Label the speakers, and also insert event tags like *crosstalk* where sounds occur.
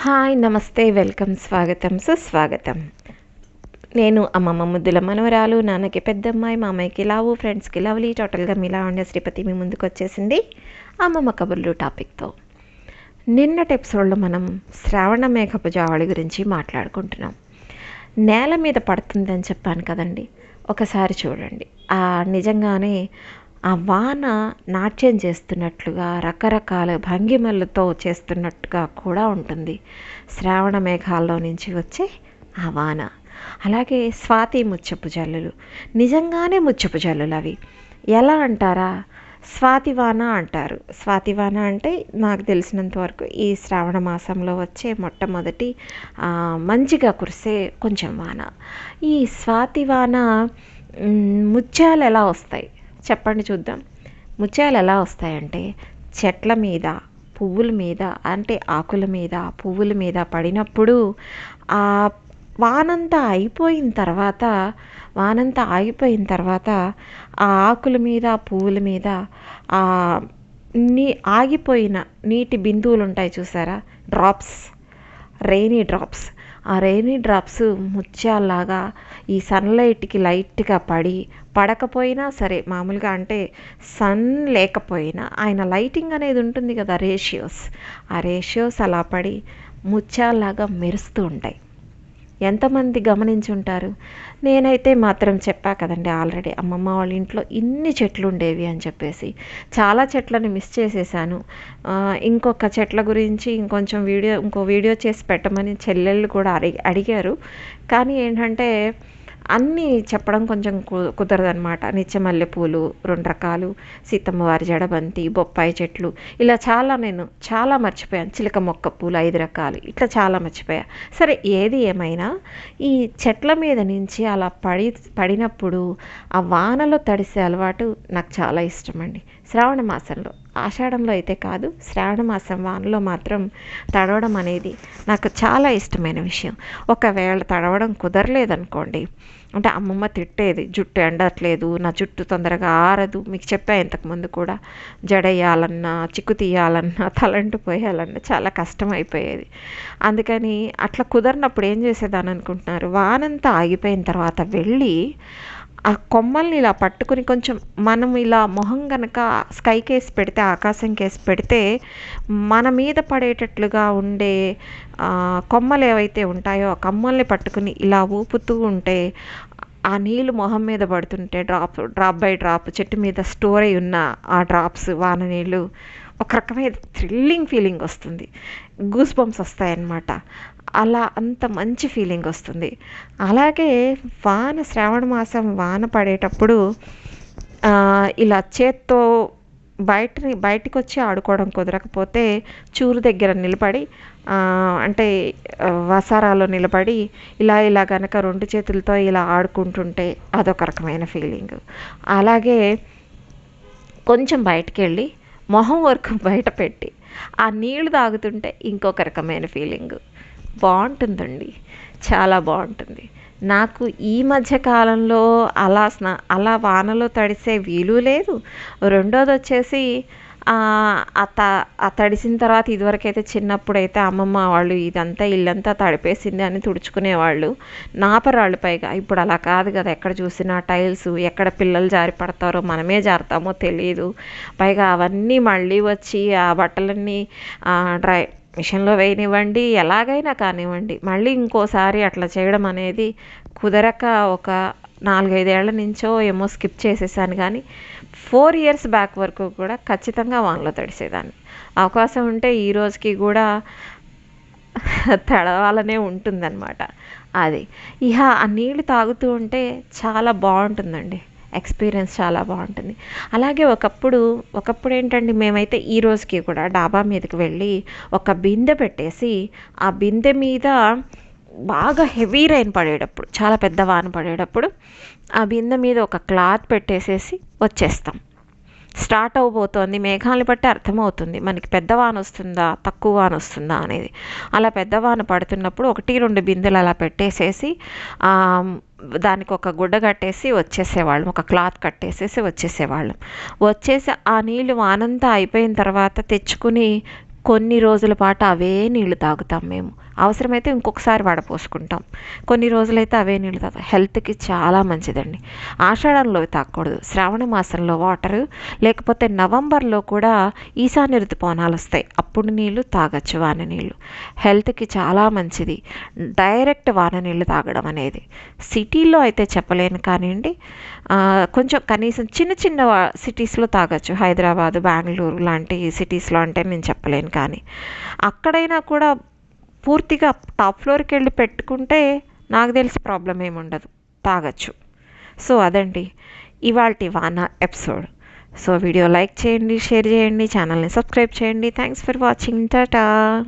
Speaker 1: Hi నమస్తే welcome స్వాగతం సుస్వాగతం. నేను అమ్మమ్మ ముద్దుల మనవరాలు నాన్నకి పెద్దమ్మాయి మామయ్యకి లావు ఫ్రెండ్స్కి లవ్లీ టోటల్గా మీలా ఉండే శ్రీపతి మీ ముందుకు వచ్చేసింది అమ్మమ్మ కబుర్లు టాపిక్తో. నిన్నటి ఎపిసోడ్లో మనం శ్రావణ మేఘపు జావళి గురించి మాట్లాడుకుంటున్నాం. నేల మీద పడుతుందని చెప్పాను కదండి. ఒకసారి చూడండి. ఆ నిజంగానే ఆ వాన నాట్యం చేస్తున్నట్లుగా రకరకాల భంగిమలతో చేస్తున్నట్టుగా కూడా ఉంటుంది. శ్రావణ మేఘాల్లో నుంచి వచ్చే ఆ వాన. అలాగే స్వాతి ముచ్చపు జల్లులు. నిజంగానే ముచ్చపు జల్లులు అవి. ఎలా అంటారా? స్వాతివాన అంటారు. స్వాతివాన అంటే నాకు తెలిసినంత వరకు ఈ శ్రావణ మాసంలో వచ్చే మొట్టమొదటి మంచిగా కురిసే కొంచెం వాన. ఈ స్వాతివాన ముత్యాలు ఎలా వస్తాయి? చెప్పండి చూద్దాం. ముత్యాలు ఎలా వస్తాయంటే చెట్ల మీద పువ్వుల మీద అంటే ఆకుల మీద పువ్వుల మీద పడినప్పుడు ఆ వానంతా అయిపోయిన తర్వాత వానంతా ఆగిపోయిన తర్వాత ఆ ఆకుల మీద పువ్వుల మీద ఆ నీ ఆగిపోయిన నీటి బిందువులు ఉంటాయి చూసారా? Drops rainy drops. ఆ రెయినీ డ్రాప్స్ ముత్యాల్లాగా ఈ సన్లైట్కి లైట్గా పడి పడకపోయినా సరే మామూలుగా అంటే సన్ లేకపోయినా ఆయన లైటింగ్ అనేది ఉంటుంది కదా రేషియోస్ ఆ రేషియోస్ అలా పడి ముత్యాల్లాగా మెరుస్తూ ఉంటాయి. ఎంతమంది గమనించి ఉంటారు నేనైతే మాత్రం చెప్పా కదండి ఆల్రెడీ అమ్మమ్మ వాళ్ళ ఇంట్లో ఇన్ని చెట్లు ఉండేవి అని చెప్పేసి. చాలా చెట్లను మిస్ చేసేసాను. ఇంకొక చెట్ల గురించి ఇంకొంచెం వీడియో ఇంకో వీడియో చేసి పెట్టమని చెల్లెళ్ళు కూడా అడిగి అడిగారు. కానీ ఏంటంటే అన్నీ చెప్పడం కొంచెం కు- కుదరదనమాట నిత్యమల్లె పూలు రెండు రకాలు సీతమ్మ వారి జడబంతి బొప్పాయి చెట్లు. ఇలా చాలా నేను చాలా మర్చిపోయాను. చిలక మొక్క పూలు ఐదు రకాలు. ఇట్లా చాలా మర్చిపోయా. సరే ఏది ఏమైనా ఈ చెట్ల మీద నుంచి అలా పడి పడినప్పుడు ఆ వానలో తడిసే అలవాటు నాకు చాలా ఇష్టం అండి శ్రావణ మాసంలో. ఆషాఢంలో అయితే కాదు శ్రావణ మాసం వానలో మాత్రం తడవడం అనేది నాకు చాలా ఇష్టమైన విషయం. ఒకవేళ తడవడం కుదరలేదనుకోండి అంటే అమ్మమ్మ తిట్టేది జుట్టు ఎండట్లేదు నా జుట్టు తొందరగా ఆరదు మీకు చెప్పా ఇంతకుముందు కూడా జడేయాలన్నా చిక్కు తీయాలన్నా *laughs* తలంటు పోయాలన్నా చాలా కష్టం అయిపోయేది అందుకని అట్లా కుదరినప్పుడు ఏం చేసేదాన్ని అనుకుంటున్నారు వానంతా ఆగిపోయిన తర్వాత వెళ్ళి ఆ కొమ్మల్ని ఇలా పట్టుకుని కొంచెం మనం ఇలా మొహం గనక స్కైకేసి పెడితే ఆకాశం కేసి పెడితే మన మీద పడేటట్లుగా ఉండే కొమ్మలు ఏవైతే ఉంటాయో ఆ కొమ్మల్ని పట్టుకుని ఇలా ఊపుతూ ఉంటే ఆ నీళ్ళు మొహం మీద పడుతుంటే డ్రాప్ డ్రాప్ బై డ్రాప్ చెట్టు మీద స్టోర్ అయి ఉన్న ఆ డ్రాప్స్ వాన నీళ్ళు ఒక రకమైన థ్రిల్లింగ్ ఫీలింగ్ వస్తుంది. గూస్ బంప్స్ వస్తాయన్నమాట. అలా అంత మంచి ఫీలింగ్ వస్తుంది. అలాగే వాన శ్రావణ మాసం వాన పడేటప్పుడు ఇలా చేత్తో బయటని బయటికి వచ్చి ఆడుకోవడం కుదరకపోతే చూరు దగ్గర నిలబడి అంటే వసారాలో నిలబడి ఇలా ఇలా కనుక రెండు చేతులతో ఇలా ఆడుకుంటుంటే అదొక రకమైన ఫీలింగ్ అలాగే కొంచెం బయటికి వెళ్ళి మొహం వరకు బయట పెట్టి ఆ నీళ్ళు తాగుతుంటే ఇంకొక రకమైన ఫీలింగ్ బాగుంటుందండి. చాలా బాగుంటుంది. నాకు ఈ మధ్య కాలంలో అలా స్నా అలా వానలో తడిసే వీలు లేదు. రెండోది వచ్చేసి అత ఆ తడిసిన తర్వాత ఇదివరకైతే చిన్నప్పుడైతే అమ్మమ్మ వాళ్ళు ఇదంతా ఇల్లంతా తడిపేసింది అని తుడుచుకునేవాళ్ళు. నాపరాళ్ళు పైగా. ఇప్పుడు అలా కాదు కదా. ఎక్కడ చూసినా టైల్స్ ఎక్కడ పిల్లలు జారి పడతారో మనమే జారుతామో తెలియదు పైగా అవన్నీ మళ్ళీ వచ్చి ఆ బట్టలన్నీ డ్రై మిషన్లో వేయనివ్వండి ఎలాగైనా కానివ్వండి. మళ్ళీ ఇంకోసారి అట్లా చేయడం అనేది కుదరక ఒక నాలుగైదేళ్ళ నుంచో ఏమో స్కిప్ చేసేసాను. కానీ ఫోర్ ఇయర్స్ బ్యాక్ వరకు కూడా ఖచ్చితంగా వానలో తడిసేదాన్ని. అవకాశం ఉంటే ఈ రోజుకి కూడా తడవాలనే ఉంటుందన్నమాట. అది. ఇహ ఆ నీళ్ళు తాగుతూ ఉంటే చాలా బాగుంటుందండి. ఎక్స్పీరియన్స్ చాలా బాగుంటుంది. అలాగే ఒకప్పుడు ఒకప్పుడు ఏంటండి మేమైతే ఈ రోజుకి కూడా డాబా మీదకి వెళ్ళి ఒక బిందె పెట్టేసి ఆ బిందె మీద బాగా హెవీ రైన్ పడేటప్పుడు చాలా పెద్ద వాన పడేటప్పుడు ఆ బిందె మీద ఒక క్లాత్ పెట్టేసేసి వచ్చేస్తాం. స్టార్ట్ అవబోతోంది. మేఘాలను బట్టి అర్థమవుతుంది. మనకి పెద్ద వాన వస్తుందా తక్కువ వాన వస్తుందా అనేది. అలా పెద్ద వాన పడుతున్నప్పుడు ఒకటి రెండు బిందెలు అలా పెట్టేసేసి దానికి ఒక గుడ్డ కట్టేసి వచ్చేసేవాళ్ళం ఒక క్లాత్ కట్టేసేసి వచ్చేసేవాళ్ళం. వచ్చేసి ఆ నీళ్ళు వానంతా అయిపోయిన తర్వాత తెచ్చుకుని కొన్ని రోజుల పాటు అవే నీళ్ళు తాగుతాం మేము. అవసరమైతే ఇంకొకసారి వడపోసుకుంటాం కొన్ని రోజులైతే అవే నీళ్ళు తాగుతాం. హెల్త్కి చాలా మంచిదండి. ఆషాఢంలో తాగకూడదు. శ్రావణ మాసంలో వాటరు లేకపోతే నవంబర్లో కూడా ఈశాన్య ఋతుపవనాలు వస్తాయి. అప్పుడు నీళ్ళు తాగొచ్చు వాన నీళ్ళు. హెల్త్కి చాలా మంచిది. డైరెక్ట్ వాన నీళ్ళు తాగడం అనేది. సిటీల్లో అయితే చెప్పలేను కానివ్వండి కొంచెం కనీసం చిన్న చిన్న సిటీస్లో తాగొచ్చు. హైదరాబాద్ బెంగళూరు లాంటి సిటీస్లో అంటే నేను చెప్పలేను కానీ అక్కడైనా కూడా పూర్తిగా టాప్ ఫ్లోర్కి వెళ్ళి పెట్టుకుంటే నాకు తెలిసి ప్రాబ్లం ఏమి ఉండదు. సో అదండి ఇవాళ వాన ఎపిసోడ్. సో వీడియో లైక్ చేయండి షేర్ చేయండి ఛానల్ని సబ్స్క్రైబ్ చేయండి. Thanks for watching. టాటా!